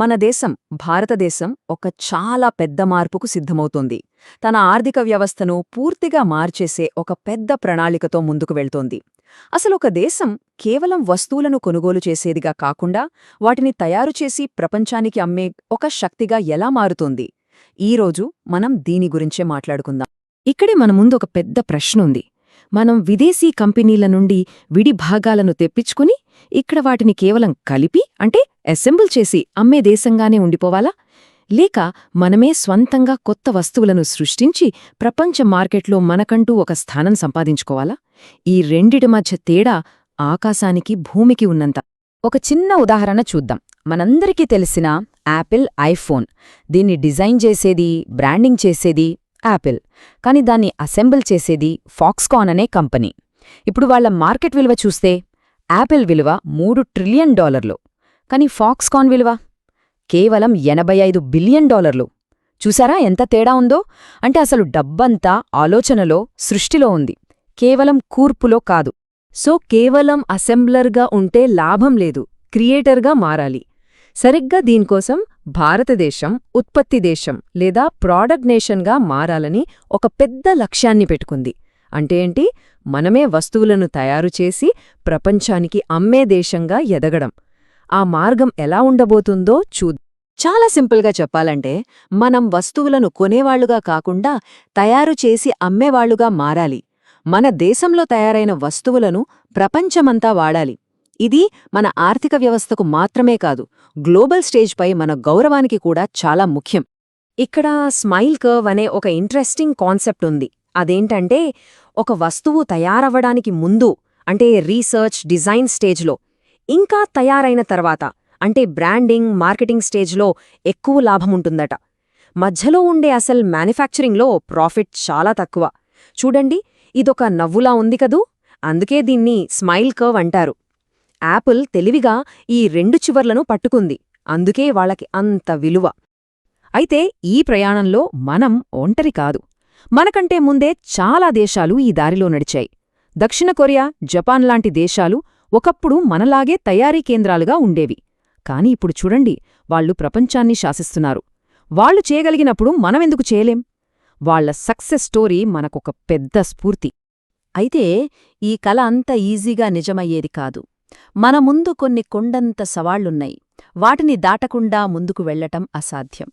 మన దేశం భారతదేశం ఒక చాలా పెద్ద మార్పుకు సిద్ధమవుతోంది. తన ఆర్థిక వ్యవస్థను పూర్తిగా మార్చేసే ఒక పెద్ద ప్రణాళికతో ముందుకు వెళ్తోంది. అసలు ఒక దేశం కేవలం వస్తువులను కొనుగోలు చేసేదిగా కాకుండా వాటిని తయారుచేసి ప్రపంచానికి అమ్మే ఒక శక్తిగా ఎలా మారుతోంది? ఈరోజు మనం దీని గురించే మాట్లాడుకుందాం. ఇక్కడే మన ముందు ఒక పెద్ద ప్రశ్న ఉంది. మనం విదేశీ కంపెనీల నుండి విడి భాగాలను తెప్పించుకుని ఇక్కడ వాటిని కేవలం కలిపి అంటే అసెంబుల్ చేసి అమ్మే దేశంగానే ఉండిపోవాలా? లేక మనమే స్వంతంగా కొత్త వస్తువులను సృష్టించి ప్రపంచ మార్కెట్లో మనకంటూ ఒక స్థానం సంపాదించుకోవాలా? ఈ రెండిటి మధ్య తేడా ఆకాశానికి భూమికి ఉన్నంత. ఒక చిన్న ఉదాహరణ చూద్దాం. మనందరికీ తెలిసిన యాపిల్ ఐఫోన్. దీన్ని డిజైన్ చేసేది బ్రాండింగ్ చేసేది యాపిల్ కాని దాన్ని అసెంబుల్ చేసేది ఫాక్స్కాన్ అనే కంపెనీ. ఇప్పుడు వాళ్ళ మార్కెట్ విలువ చూస్తే యాపిల్ విలువ మూడు ట్రిలియన్ డాలర్లు. కాని ఫాక్స్కాన్ విలువ కేవలం ఎనభై ఐదు బిలియన్ డాలర్లు. చూసారా ఎంత తేడా ఉందో? అంటే అసలు డబ్బంతా ఆలోచనలో సృష్టిలో ఉంది. కేవలం కూర్పులో కాదు. సో కేవలం అసెంబ్లర్గా ఉంటే లాభం లేదు. క్రియేటర్గా మారాలి. సరిగ్గా దీనికోసం భారతదేశం ఉత్పత్తి దేశం లేదా ప్రాడక్ట్ నేషన్గా మారాలని ఒక పెద్ద లక్ష్యాన్ని పెట్టుకుంది. అంటే ఏంటి? మనమే వస్తువులను తయారు చేసి ప్రపంచానికి అమ్మే దేశంగా ఎదగడం. ఆ మార్గం ఎలా ఉండబోతుందో చూ చాలా సింపుల్గా చెప్పాలంటే మనం వస్తువులను కొనేవాళ్ళుగా కాకుండా తయారు చేసి అమ్మేవాళ్ళుగా మారాలి. మన దేశంలో తయారైన వస్తువులను ప్రపంచమంతా వాడాలి. ఇది మన ఆర్థిక వ్యవస్థకు మాత్రమే కాదు గ్లోబల్ స్టేజ్పై మన గౌరవానికి కూడా చాలా ముఖ్యం. ఇక్కడ స్మైల్ కర్వ్ అనే ఒక ఇంట్రెస్టింగ్ కాన్సెప్ట్ ఉంది. అదేంటంటే ఒక వస్తువు తయారవ్వడానికి ముందు అంటే రీసెర్చ్ డిజైన్ స్టేజ్లో ఇంకా తయారైన తర్వాత అంటే బ్రాండింగ్ మార్కెటింగ్ స్టేజ్లో ఎక్కువ లాభముంటుందట మధ్యలో ఉండే అసలు మ్యానుఫ్యాక్చరింగ్లో ప్రాఫిట్ చాలా తక్కువ. చూడండి ఇదొక నవ్వులా ఉంది కదూ? అందుకే దీన్ని స్మైల్ కర్వ్ అంటారు. యాపిల్ తెలివిగా ఈ రెండు చివర్లను పట్టుకుంది. అందుకే వాళ్ళకి అంత విలువ. అయితే ఈ ప్రయాణంలో మనం ఒంటరి కాదు. మనకంటే ముందే చాలా దేశాలు ఈ దారిలో నడిచాయి. దక్షిణ కొరియా జపాన్ లాంటి దేశాలు ఒకప్పుడు మనలాగే తయారీ కేంద్రాలుగా ఉండేవి. కాని ఇప్పుడు చూడండి వాళ్ళు ప్రపంచాన్ని శాసిస్తున్నారు. వాళ్ళు చేయగలిగినప్పుడు మనమెందుకు చేయలేం? వాళ్ళ సక్సెస్ స్టోరీ మనకొక పెద్ద స్ఫూర్తి. అయితే ఈ కల అంత ఈజీగా నిజమయ్యేది కాదు. మన ముందు కొన్ని కొండంత సవాళ్ళున్నాయి. వాటిని దాటకుండా ముందుకు వెళ్ళటం అసాధ్యం.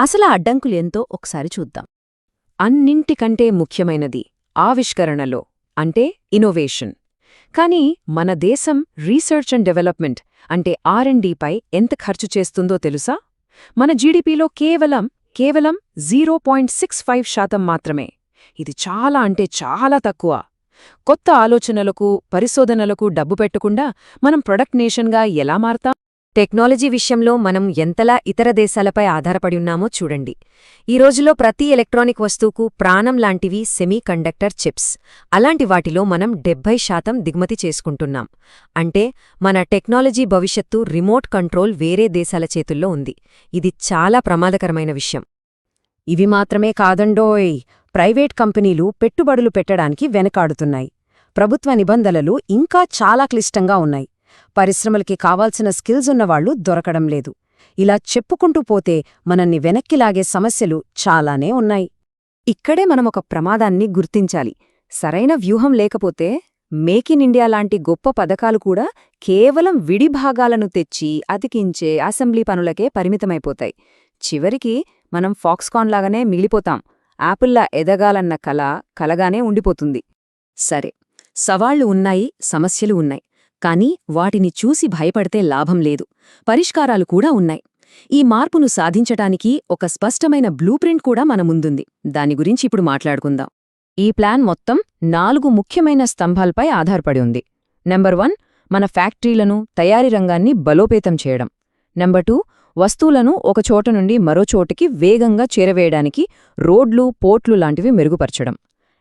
అసలు అడ్డంకులేంతో ఒకసారి చూద్దాం. అన్నింటికంటే ముఖ్యమైనది ఆవిష్కరణలో అంటే ఇన్నోవేషన్. కానీ మన దేశం రీసెర్చ్ అండ్ డెవలప్మెంట్ అంటే ఆర్ఎండీపై ఎంత ఖర్చు చేస్తుందో తెలుసా? మన జీడిపిలో కేవలం కేవలం జీరో పాయింట్ సిక్స్ ఫైవ్ శాతం మాత్రమే. ఇది చాలా అంటే చాలా తక్కువ. కొత్త ఆలోచనలకు పరిశోధనలకు డబ్బు పెట్టకుండా మనం ప్రొడక్ట్ నేషన్గా ఎలా మారతాం? టెక్నాలజీ విషయంలో మనం ఎంతలా ఇతర దేశాలపై ఆధారపడి ఉన్నామో చూడండి. ఈ రోజులో ప్రతి ఎలక్ట్రానిక్ వస్తువుకు ప్రాణం లాంటివి సెమీ కండక్టర్ చిప్స్. అలాంటి వాటిలో మనం డెబ్బై శాతం దిగుమతి చేసుకుంటున్నాం. అంటే మన టెక్నాలజీ భవిష్యత్తు రిమోట్ కంట్రోల్ వేరే దేశాల చేతుల్లో ఉంది. ఇది చాలా ప్రమాదకరమైన విషయం. ఇవి మాత్రమే కాదండోయ్! ప్రైవేట్ కంపెనీలు పెట్టుబడులు పెట్టడానికి వెనకాడుతున్నాయి. ప్రభుత్వ నిబంధనలు ఇంకా చాలా క్లిష్టంగా ఉన్నాయి. పరిశ్రమలకి కావాల్సిన స్కిల్స్ ఉన్నవాళ్ళు దొరకడం లేదు. ఇలా చెప్పుకుంటూ పోతే మనల్ని వెనక్కిలాగే సమస్యలు చాలానే ఉన్నాయి. ఇక్కడే మనమొక ప్రమాదాన్ని గుర్తించాలి. సరైన వ్యూహం లేకపోతే మేక్ ఇన్ ఇండియా లాంటి గొప్ప పథకాలు కూడా కేవలం విడి భాగాలను తెచ్చి అతికించే అసెంబ్లీ పనులకే పరిమితమైపోతాయి. చివరికి మనం ఫాక్స్కాన్ లాగానే మిగిలిపోతాం. యాపిల్లా ఎదగాలన్న కల కలగానే ఉండిపోతుంది. సరే సవాళ్ళు ఉన్నాయి సమస్యలు ఉన్నాయి. కానీ వాటిని చూసి భయపడితే లాభం లేదు. పరిష్కారాలు కూడా ఉన్నాయి. ఈ మార్పును సాధించటానికి ఒక స్పష్టమైన బ్లూప్రింట్ కూడా మన ముందుంది. దాని గురించి ఇప్పుడు మాట్లాడుకుందాం. ఈ ప్లాన్ మొత్తం నాలుగు ముఖ్యమైన స్తంభాలపై ఆధారపడి ఉంది. నెంబర్ వన్ మన ఫ్యాక్టరీలను తయారీ రంగాన్ని బలోపేతం చేయడం. నెంబర్ టూ వస్తువులను ఒకచోట నుండి మరో చోటికి వేగంగా చేరవేయడానికి రోడ్లు పోర్ట్లు లాంటివి మెరుగుపరచడం.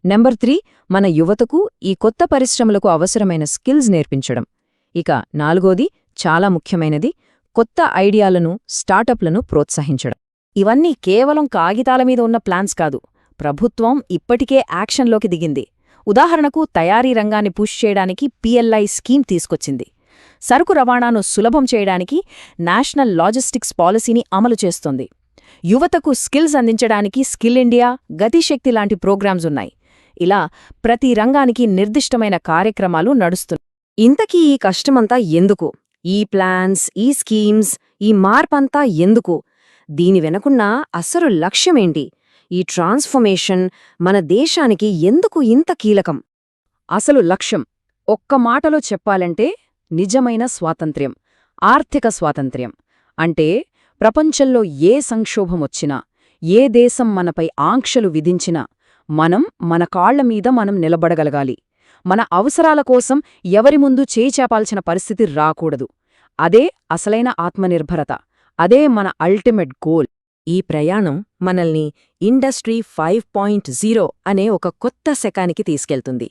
నెంబర్ త్రీ మన యువతకు ఈ కొత్త పరిశ్రమలకు అవసరమైన స్కిల్స్ నేర్పించడం. ఇక నాలుగోది చాలా ముఖ్యమైనది కొత్త ఐడియాలను స్టార్టప్లను ప్రోత్సహించడం. ఇవన్నీ కేవలం కాగితాల మీద ఉన్న ప్లాన్స్ కాదు. ప్రభుత్వం ఇప్పటికే యాక్షన్లోకి దిగింది. ఉదాహరణకు తయారీ రంగాన్ని పుష్ చేయడానికి పిఎల్ఐ స్కీమ్ తీసుకొచ్చింది. సరుకు రవాణాను సులభం చేయడానికి నేషనల్ లాజిస్టిక్స్ పాలసీని అమలు చేస్తోంది. యువతకు స్కిల్స్ అందించడానికి స్కిల్ ఇండియా గతిశక్తి లాంటి ప్రోగ్రామ్స్ ఉన్నాయి. ఇలా ప్రతి రంగానికి నిర్దిష్టమైన కార్యక్రమాలు నడుస్తున్నాయి. ఇంతకీ ఈ కష్టమంతా ఎందుకు? ఈ ప్లాన్స్ ఈ స్కీమ్స్ ఈ మార్పంతా ఎందుకు? దీని వెనకున్న అసలు లక్ష్యమేంటి? ఈ ట్రాన్స్ఫర్మేషన్ మన దేశానికి ఎందుకు ఇంత కీలకం? అసలు లక్ష్యం ఒక్క మాటలో చెప్పాలంటే నిజమైన స్వాతంత్ర్యం ఆర్థిక స్వాతంత్ర్యం. అంటే ప్రపంచంలో ఏ సంక్షోభమొచ్చినా ఏ దేశం మనపై ఆంక్షలు విధించినా మనం మన కాళ్ళ మీద మనం నిలబడగలగాలి. మన అవసరాల కోసం ఎవరి ముందు చేచాపాల్సిన పరిస్థితి రాకూడదు. అదే అసలైన ఆత్మనిర్భరత. అదే మన అల్టిమేట్ గోల్. ఈ ప్రయాణం మనల్ని ఇండస్ట్రీ ఫైవ్ పాయింట్ జీరో అనే ఒక కొత్త శకానికి తీసుకెళ్తుంది.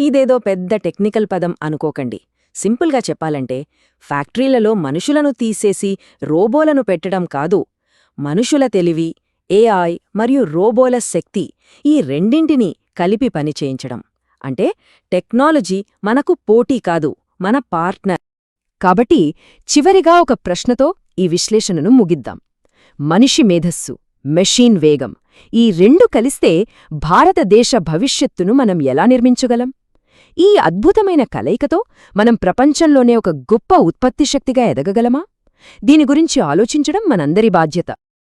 ఇదేదో పెద్ద టెక్నికల్ పదం అనుకోకండి. సింపుల్గా చెప్పాలంటే ఫ్యాక్టరీలలో మనుషులను తీసేసి రోబోలను పెట్టడం కాదు. మనుషుల తెలివి ఏఐ మరియు రోబోల శక్తి ఈ రెండింటినీ కలిపి పనిచేయించడం అంటే టెక్నాలజీ మనకు పోటీ కాదు మన పార్ట్నర్. కాబట్టి చివరిగా ఒక ప్రశ్నతో ఈ విశ్లేషణను ముగిద్దాం. మనిషి మేధస్సు మెషీన్ వేగం ఈ రెండు కలిస్తే భారతదేశ భవిష్యత్తును మనం ఎలా నిర్మించగలం? ఈ అద్భుతమైన కలయికతో మనం ప్రపంచంలోనే ఒక గొప్ప ఉత్పత్తి శక్తిగా ఎదగగలమా? దీని గురించి ఆలోచించడం మనందరి బాధ్యత.